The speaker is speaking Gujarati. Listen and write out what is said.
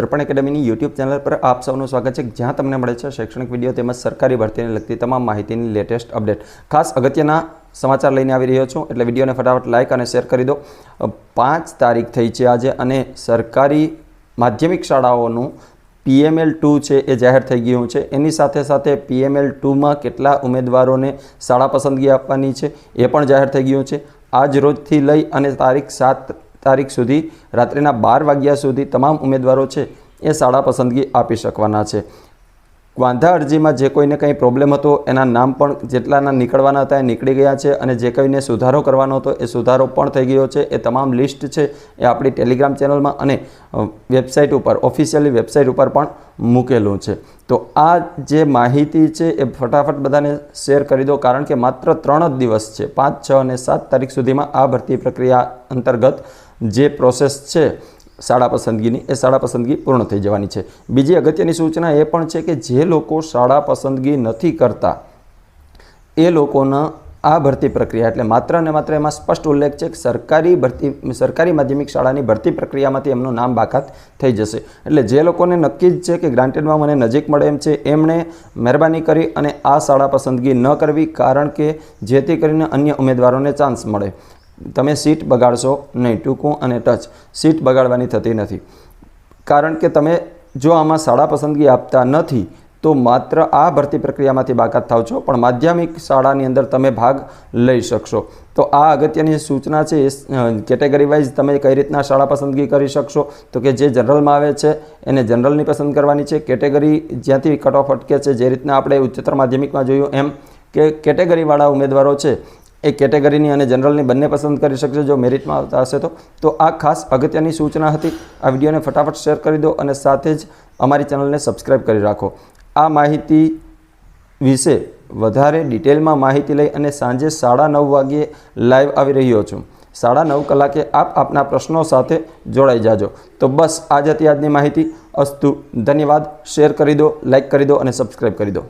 દર્પણ એકેડમીની યુટ્યુબ ચેનલ પર આપ સૌનું સ્વાગત છે. જ્યાં તમને મળે છે શૈક્ષણિક વીડિયો તેમજ સરકારી ભરતીને લગતી તમામ માહિતીની લેટેસ્ટ અપડેટ. ખાસ અગત્યના સમાચાર લઈને આવી રહ્યો છું, એટલે વિડીયોને ફટાફટ લાઇક અને શેર કરી દો. પાંચ તારીખ થઈ છે આજે અને સરકારી માધ્યમિક શાળાઓનું પીએમએલ ટુ છે એ જાહેર થઈ ગયું છે. એની સાથે સાથે પીએમએલ ટુમાં કેટલા ઉમેદવારોને શાળા પસંદગી આપવાની છે એ પણ જાહેર થઈ ગયું છે. આજ રોજથી લઈ અને તારીખ સાત તારીખ સુધી, રાત્રિના બાર વાગ્યા સુધી તમામ ઉમેદવારો છે એ શાળા પસંદગી આપી શકવાના છે. વાંધા અરજીમાં જે કોઈને કંઈ પ્રોબ્લેમ હતો, એના નામ પણ જેટલાના નીકળવાના હતા એ નીકળી ગયા છે અને જે કોઈને સુધારો કરવાનો હતો એ સુધારો પણ થઈ ગયો છે. એ તમામ લિસ્ટ છે એ આપણી ટેલિગ્રામ ચેનલમાં અને વેબસાઇટ ઉપર ઓફિશિયલી વેબસાઇટ ઉપર પણ મૂકેલું છે. તો આ જે માહિતી છે એ ફટાફટ બધાને શેર કરી દો, કારણ કે માત્ર ત્રણ જ દિવસ છે. પાંચ, છ અને સાત તારીખ સુધીમાં આ ભરતી પ્રક્રિયા અંતર્ગત જે પ્રોસેસ છે શાળા પસંદગીની, એ શાળા પસંદગી પૂર્ણ થઈ જવાની છે. બીજી અગત્યની સૂચના એ પણ છે કે જે લોકો શાળા પસંદગી નથી કરતા, એ લોકોના આ ભરતી પ્રક્રિયા, એટલે માત્ર ને માત્ર એમાં સ્પષ્ટ ઉલ્લેખ છે કે સરકારી ભરતી, સરકારી માધ્યમિક શાળાની ભરતી પ્રક્રિયામાંથી એમનું નામ બાકાત થઈ જશે. એટલે જે લોકોને નક્કી જ છે કે ગ્રાન્ટેડમાં મને નજીક મળે એમ છે, એમણે મહેરબાની કરી અને આ શાળા પસંદગી ન કરવી, કારણ કે જેથી કરીને અન્ય ઉમેદવારોને ચાન્સ મળે. તમે સીટ બગાડશો નહીં, ટૂંકું અને ટચ. સીટ બગાડવાની થતી નથી. કારણ કે તમે જો આમાં શાળા પસંદગી આપતા નથી, તો માત્ર આ ભરતી પ્રક્રિયામાંથી બાકાત થાવ છો, પણ માધ્યમિક શાળાની અંદર તમે ભાગ લઈ શકશો. તો આ અગત્યની સૂચના છે, એ કેટેગરી વાઇઝ તમે કઈ રીતના શાળા પસંદગી કરી શકશો? તો કે જે જનરલમાં આવે છે, એને જનરલની પસંદ કરવાની છે. કેટેગરી જ્યાંથી કટ ઓફ અટકે છે, જે રીતના આપણે ઉચ્ચતર માધ્યમિકમાં જોયું એમ, કે કેટેગરીવાળા ઉમેદવારો છે એ કેટેગરીની અને જનરલની બંને પસંદ કરી શકશે જો મેરિટમાં આવતા હશે તો. તો આ ખાસ અગત્યની સૂચના હતી. આ વિડીયોને ફટાફટ શેર કરી દો અને સાથે જ અમારી ચેનલને સબસ્ક્રાઈબ કરી રાખો. આ માહિતી વિશે વધારે ડિટેલમાં માહિતી લઈ અને સાંજે સાડા નવ વાગ્યે લાઈવ આવી રહ્યો છું. સાડા નવ કલાકે આપ આપના પ્રશ્નો સાથે જોડાઈ જાજો. તો બસ આજ હતી આજની માહિતી. અસ્તુ, ધન્યવાદ. શેર કરી દો, લાઈક કરી દો અને સબસ્ક્રાઈબ કરી દો.